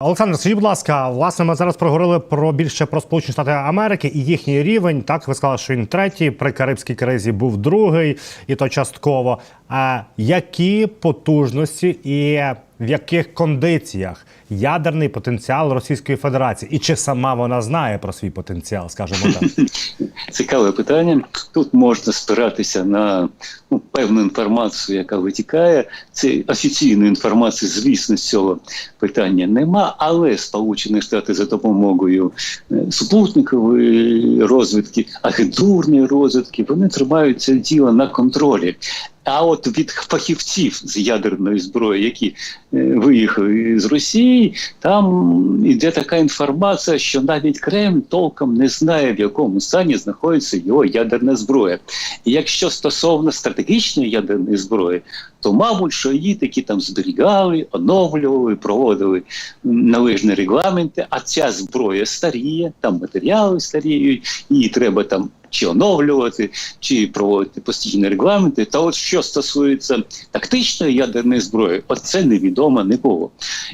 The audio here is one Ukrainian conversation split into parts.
Олександр, скажіть, будь ласка, власне, ми зараз проговорили про більше про Сполучені Штати Америки і їхній рівень. Так, ви сказали, що він третій, при Карибській кризі був другий, і то частково. А які потужності і в яких кондиціях ядерний потенціал Російської Федерації? І чи сама вона знає про свій потенціал, скажімо так? Цікаве питання. Тут можна спиратися на ну, певну інформацію, яка витікає. Це офіційної інформації, звісно, з цього питання нема, але Сполучені Штати за допомогою е, супутникової розвідки, агентурної розвідки, вони тримають це діло на контролі. А от від фахівців з ядерної зброї, які е, виїхали з Росії, там іде така інформація, що навіть Кремль толком не знає, в якому стані знаходиться його ядерна зброя. І якщо стосовно стратегічної ядерної зброї, то мабуть, що її таки там зберігали, оновлювали, проводили належні регламенти. А ця зброя старіє, там матеріали старіють, її треба там чи оновлювати, чи проводити постійні регламенти. Та от що стосується тактичної ядерної зброї, от це невідомо нікого.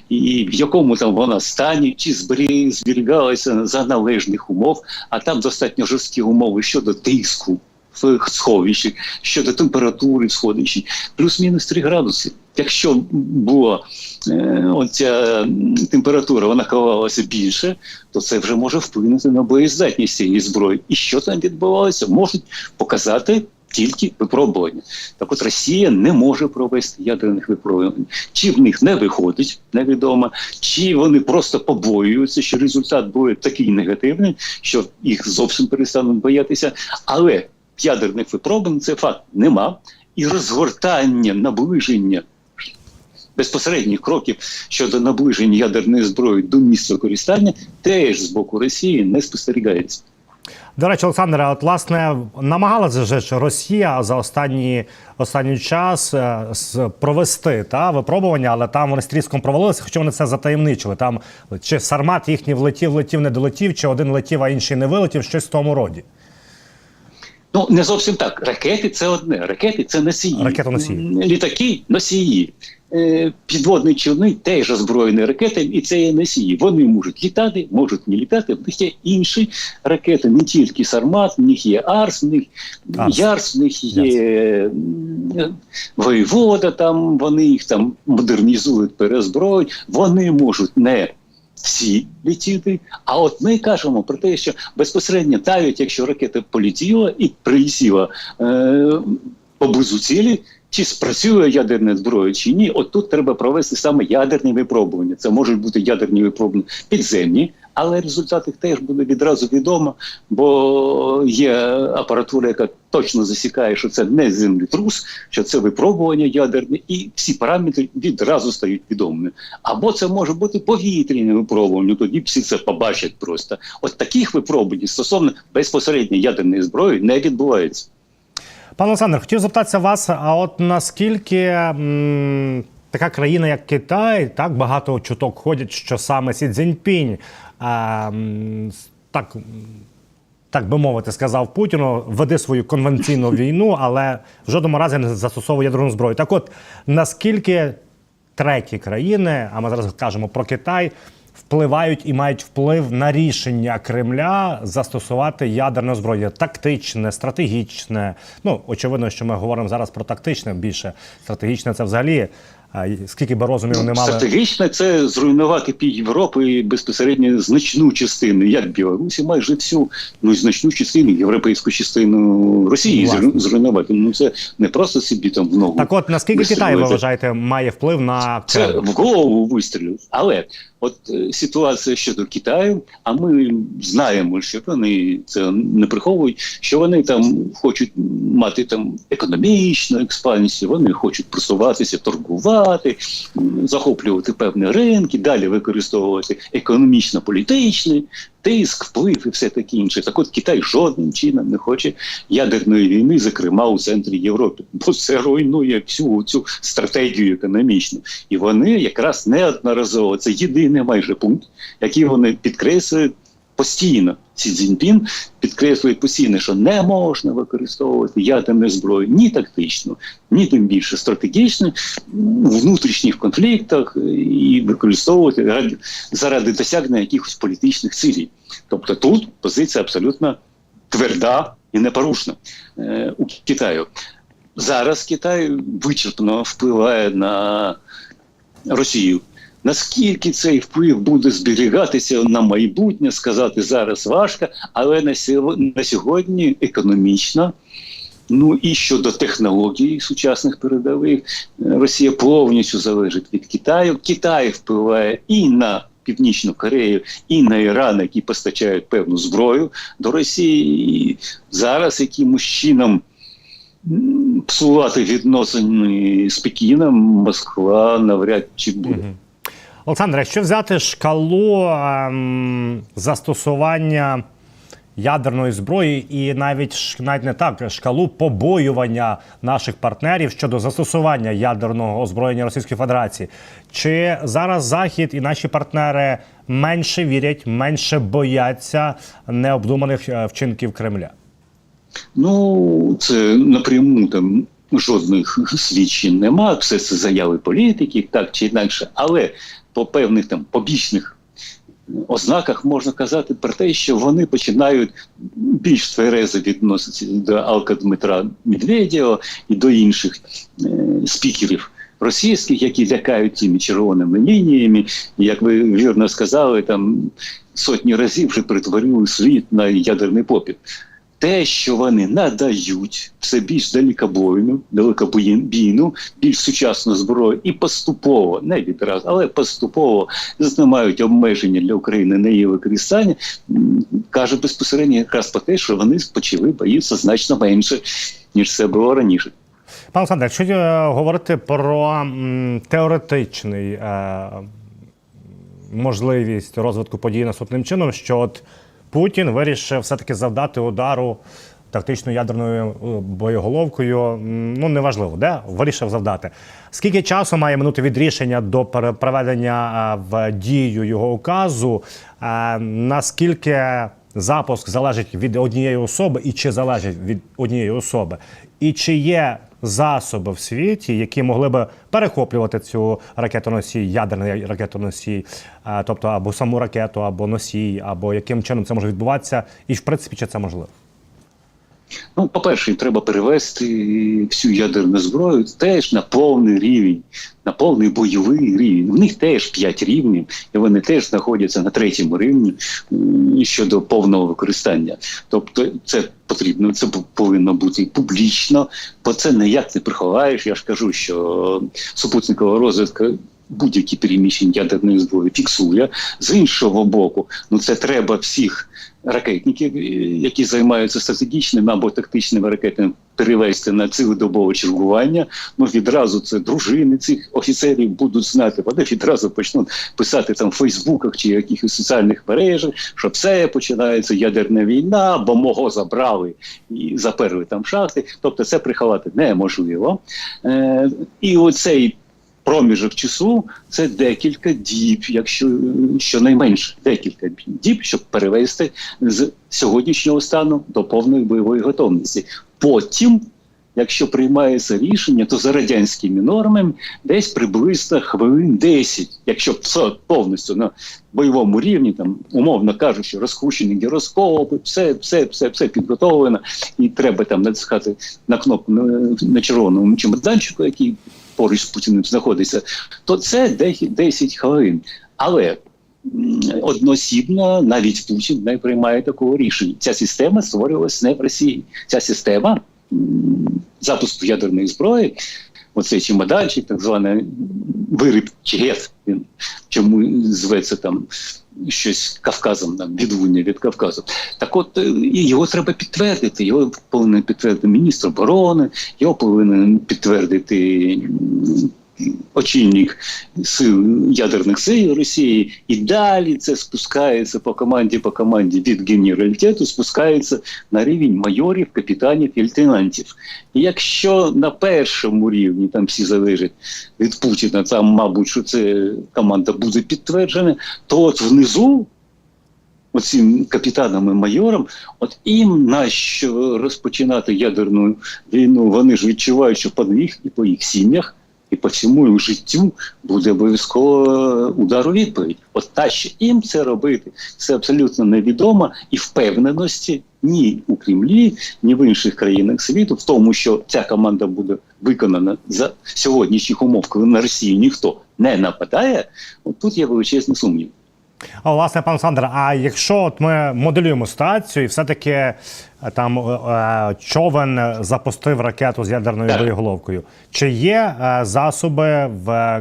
І в якому там вона стані, чи зберігалася за належних умов, а там достатньо жорсткі умови щодо тиску сховищі, щодо температури в сховищі, плюс-мінус 3 градуси. Якщо була е, оця температура, вона ховалася більше, то це вже може вплинути на боєздатність цієї зброї. І що там відбувалося, можуть показати тільки випробування. Так от Росія не може провести ядерних випробувань. Чи в них не виходить, невідомо, чи вони просто побоюються, що результат буде такий негативний, що їх зовсім перестануть боятися. Але ядерних випробувань це факт нема. І розгортання, наближення безпосередніх кроків щодо наближення ядерної зброї до місця користання теж з боку Росії не спостерігається. До речі, Олександре, от власне намагалася же Росія за останні останній час е, провести та випробування, але там вони стріском провалилися, хоча вони це затаємничили. Там чи сармат їхній влетів, летів, не долетів, чи один летів, а інший не вилетів, щось в тому роді. Ну не зовсім так. Ракети це одне. Ракети це носії. Ракетоносії. Літаки носії. Е, Підводні човни теж озброєні ракетами, і це є носії. Вони можуть літати, можуть не літати. В них є інші ракети, не тільки Сармат, в них є Арс, в них Арс. Ярс, в них є воєвода. Там вони їх там модернізують, перезброють. Вони можуть не всі літіти. А от ми кажемо про те, що безпосередньо навіть якщо ракета полетіла і прилетіла е, поблизу цілі, чи спрацює ядерна зброя чи ні, от тут треба провести саме ядерні випробування. Це можуть бути ядерні випробування підземні, але результат їх теж буде відразу відомо, бо є апаратура, яка точно засікає, що це не землетрус, що це випробування ядерне, і всі параметри відразу стають відомими. Або це може бути повітряне випробування, тоді всі це побачать просто. От таких випробувань стосовно безпосередньо ядерної зброї не відбувається. Пане Олександр, хотів запитатися вас, а от наскільки м, така країна, як Китай, так багато чуток ходять, що саме Сі Цзіньпінь, а, м, так, так би мовити, сказав Путіну, веди свою конвенційну війну, але в жодному разі не застосовує ядерну зброю. Так от, наскільки треті країни, а ми зараз кажемо про Китай, впливають і мають вплив на рішення Кремля застосувати ядерне зброю, тактичне, стратегічне. Ну очевидно, що ми говоримо зараз про тактичне більше. Стратегічне це взагалі. а, Скільки би розумів не мали Стратегічно це зруйнувати пів Європи і безпосередньо значну частину, як Білорусі, майже всю, ну значну частину, європейську частину Росії Власне. зруйнувати. Ну це не просто собі там в ногу. так. От наскільки Китай, ви вважаєте, має вплив на Це в голову вистрілю. Але от е, ситуація щодо Китаю, а ми знаємо, що вони це не приховують, що вони там хочуть мати там економічну експансію, вони хочуть просуватися, торгувати, захоплювати певні ринки, далі використовувати економічно-політичний тиск, вплив і все таке інше. Так от Китай жодним чином не хоче ядерної війни, зокрема у центрі Європи, бо це руйнує всю цю стратегію економічну. І вони якраз неодноразово це єдиний майже пункт, який вони підкреслюють. Постійно Сі Цзіньпін підкреслює постійно, що не можна використовувати ядерну зброю ні тактично, ні тим більше стратегічно в внутрішніх конфліктах і використовувати ради, заради досягнення якихось політичних цілей. Тобто тут позиція абсолютно тверда і непорушна е, у Китаю. Зараз Китай вичерпно впливає на Росію. Наскільки цей вплив буде зберігатися на майбутнє, сказати зараз важко, але на сьогодні, економічно, ну і щодо технологій сучасних передових, е, Росія повністю залежить від Китаю. Китай впливає і на Північну Корею, і на Іран, які постачають певну зброю до Росії. І зараз якимось чином псувати відносини з Пекіном Москва навряд чи буде. Мгм. Олександре, якщо взяти шкалу ем, застосування ядерної зброї, і навіть навіть не так шкалу побоювання наших партнерів щодо застосування ядерного озброєння Російської Федерації, чи зараз Захід і наші партнери менше вірять, менше бояться необдуманих е, вчинків Кремля? Ну, це напряму там жодних свідчень нема. Все це заяви політиків, так чи інакше. Але по певних там побічних ознаках можна казати про те, що вони починають більш тверезо відноситися до Алка Дмитра Медведєва і до інших е, спікерів. Російських, які лякають цими червоними лініями, і як ви вірно сказали, там сотні разів вже перетворили світ на ядерний попіт те, що вони надають все більш далекобойну, далекобійну, більш сучасну зброю, і поступово, не відразу, але поступово знімають обмеження для України на її використання, каже безпосередньо якраз про те, що вони почали боїться значно менше, ніж це було раніше. Пане Олександре, якщо е, говорити про теоретичний е, можливість розвитку подій наступним чином, що от Путін вирішив все-таки завдати удару тактичною ядерною е, боєголовкою. Ну неважливо, де вирішив завдати. Скільки часу має минути від рішення до пере- е, в дію його указу? Е, Наскільки запуск залежить від однієї особи, і чи залежить від однієї особи, і чи є засоби в світі, які могли би перехоплювати цю ракетоносій, ядерний ракетоносій, е, тобто або саму ракету, або носій, або яким чином це може відбуватися, і в принципі чи це можливо? Ну, по-перше, треба перевести всю ядерну зброю теж на повний рівень, на повний бойовий рівень. В них теж п'ять рівнів, і вони теж знаходяться на третьому рівні щодо повного використання. Тобто, це потрібно, це повинно бути публічно, бо це ніяк не приховаєш. Я ж кажу, що супутникова розвідка. Будь-які переміщення ядерної зброї фіксує з іншого боку. Ну це треба всіх ракетників, е, які займаються стратегічними або тактичними ракетами, перевести на цілодобове чергування. Ну відразу це дружини цих офіцерів будуть знати. Вони відразу почнуть писати там в Фейсбуках чи якихось соціальних мережах, що все починається ядерна війна, бо мого забрали і заперли там шахти. Тобто, це приховати неможливо. Е, і оцей. Проміжок часу це декілька діб, якщо щонайменше декілька діб, щоб перевести з сьогоднішнього стану до повної бойової готовності. Потім, якщо приймається рішення, то за радянськими нормами десь приблизно хвилин 10, якщо все повністю на бойовому рівні, там умовно кажучи, розхущені гіроскопи, все, все, все, все підготовлено, і треба там натискати на кнопку на червоному чемоданчику, який поруч з Путіним знаходиться, то це 10 10 хвилин. Але одноосібно навіть Путін не приймає такого рішення. Ця система створювалася не в Росії. Ця система запуску ядерної зброї, оцей чемоданчик, так званий виріб він чому зветься там щось Кавказом, там відвуння від Кавказу. Так от е, його треба підтвердити. Його повинен підтвердити міністр оборони, його повинен підтвердити очільник сил ядерних сил Росії, і далі це спускається по команді, по команді від генералітету, спускається на рівень майорів, капітанів і лейтенантів. І якщо на першому рівні там всі залежать від Путіна, там, мабуть, що це команда буде підтверджена, то от внизу оцим капітанам і майорам, от їм нащо розпочинати ядерну війну, вони ж відчувають, що по них і по їх сім'ях, і по цьому життю буде обов'язково удар у відповідь. От що їм це робити? Це абсолютно невідомо і впевненості ні у Кремлі, ні в інших країнах світу в тому, що ця команда буде виконана за сьогоднішніх умов, коли на Росію ніхто не нападає. От тут є величезний сумнів. А власне, пан Олександр, а якщо от ми моделюємо ситуацію, і все-таки е, там е, е, човен запустив ракету з ядерною боєголовкою, чи є засоби в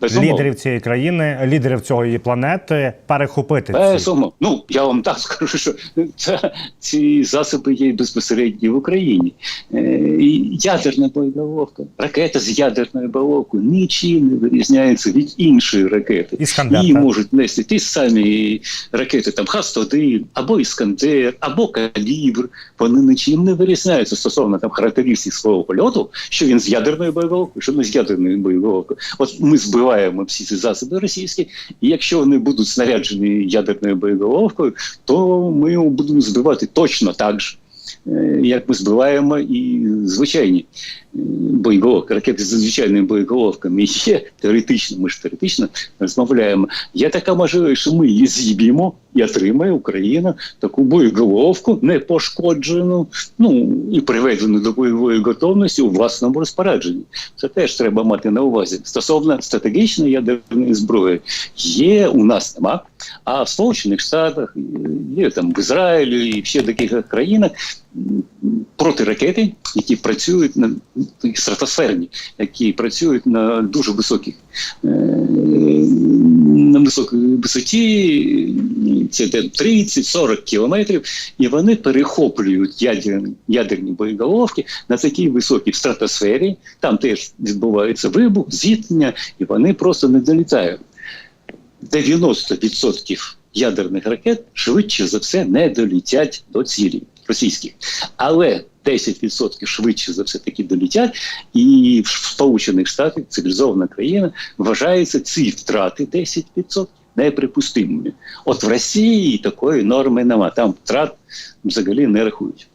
Безумовно. лідерів цієї країни, лідерів цієї планети перехопити ці? Безумовно. Ну я вам так скажу, що це, ці засоби є безпосередньо в Україні. Е, і ядерна боєголовка, ракета з ядерною боєголовкою нічим не вирізняється від іншої ракети. Іскандер, Її так? можуть нести ті самі ракети, там Х-101, або Іскандер, або Калібр. Вони нічим не вирізняються стосовно там характеристик свого польоту, що він з ядерною боєголовкою, що не з ядерною боєголовкою. От ми збиваємо всі ці засоби російські, і якщо вони будуть снаряджені ядерною боєголовкою, то ми його будемо збивати точно так же. Е, Як ми збиваємо і звичайні е, боєголовки, ракети з звичайними боєголовками є теоретично, ми ж теоретично розмовляємо. Є така можливість, що ми її зіб'ємо і отримає Україна таку боєголовку непошкоджену, ну і приведену до бойової готовності у власному розпорядженні. Це теж треба мати на увазі. Стосовно стратегічної ядерної зброї, є у нас нема. А в Сполучених Штатах, там в Ізраїлі і ще таких країнах м, протиракети, які працюють на стратосферні, які працюють на дуже високих е, на високій висоті, це де 30-40 кілометрів, і вони перехоплюють ядерні, ядерні боєголовки на такій високій стратосфері. Там теж відбувається вибух, зіткнення, і вони просто не долітають. 90% ядерних ракет швидше за все не долітять до цілі російських. Але 10% швидше за все таки долітять, і в Сполучених Штатах, цивілізована країна, вважається ці втрати 10% неприпустимими. От в Росії такої норми нема. Там втрат взагалі не рахують.